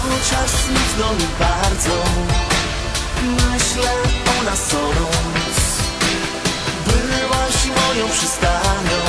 Znowu czas mi bardzo. Myślę o nas oraz Byłaś moją przystanią